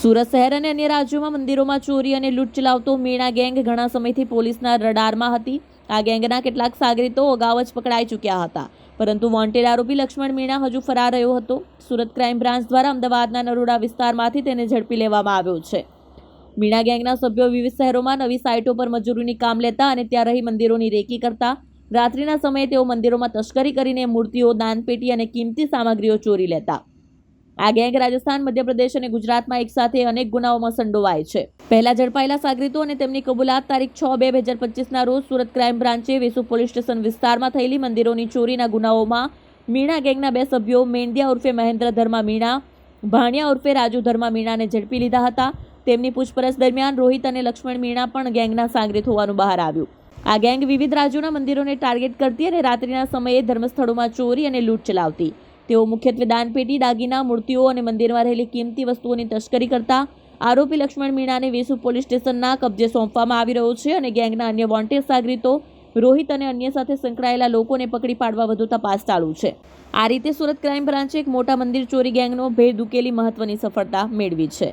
સુરત શહેર અને અન્ય રાજ્યોમાં મંદિરોમાં ચોરી અને લૂંટ ચલાવતો મીણા ગેંગ ઘણા સમયથી પોલીસના રડારમાં હતી. આ ગેંગના કેટલાક સાગરીતો અગાઉ જ પકડાઈ ચૂક્યા હતા. પરંતુ વોન્ટેડ આરોપી લક્ષ્મણ મીણા હજુ ફરાર રહ્યો હતો. સુરત ક્રાઇમ બ્રાન્ચ દ્વારા અમદાવાદના નરોડા વિસ્તારમાંથી તેને ઝડપી લેવામાં આવ્યો છે. મીણા ગેંગના સભ્યો વિવિધ શહેરોમાં નવી સાઇટો પર મજૂરીની કામ લેતા અને ત્યાં રહી મંદિરોની રેકી કરતા. રાત્રિના સમયે તેઓ મંદિરોમાં તસ્કરી કરીને મૂર્તિઓ, દાનપેટી અને કિંમતી સામગ્રીઓ ચોરી લેતા. આ ગેંગ રાજસ્થાન, મધ્યપ્રદેશ અને ગુજરાતમાં એકસાથે અનેક ગુનાઓમાં સંડોવાય છે. પહેલા ઝડપાયેલા સાગરીતો અને તેમની કબૂલાત તારીખ છ બે બે હજાર પચીસના રોજ સુરત ક્રાઇમ બ્રાન્ચે વેસુ પોલીસ સ્ટેશન વિસ્તારમાં થયેલી મંદિરોની ચોરીના ગુનાઓમાં મીણા ગેંગના બે સભ્યો મેંડિયા ઉર્ફે મહેન્દ્ર ધર્મા મીણા, ભાણિયા ઉર્ફે રાજુ ધર્મા મીણાને ઝડપી લીધા હતા. તેમની પૂછપરછ દરમિયાન રોહિત અને લક્ષ્મણ મીણા પણ ગેંગના સાગરીત હોવાનું બહાર આવ્યું. આ ગેંગ વિવિધ રાજ્યોના મંદિરોને ટાર્ગેટ કરતી અને રાત્રિના સમયે ધર્મસ્થળોમાં ચોરી અને લૂંટ ચલાવતી. તેઓ મુખ્યત્વે દાનપેટી, દાગીના, મૂર્તિઓ અને મંદિરમાં રહેલી કિંમતી વસ્તુઓની તસ્કરી કરતા આરોપી લક્ષ્મણ મીણાને વેસુ પોલીસ સ્ટેશનના કબજે સોંપવામાં આવી રહ્યો છે અને ગેંગના અન્ય વોન્ટેડ સાગરીતો, રોહિત અને અન્ય સાથે સંકળાયેલા લોકોને પકડી પાડવા વધુ તપાસ ચાલુ છે. આ રીતે સુરત ક્રાઇમ બ્રાન્ચે એક મોટા મંદિર ચોરી ગેંગનો ભેદ ઉકેલી મહત્વની સફળતા મેળવી છે.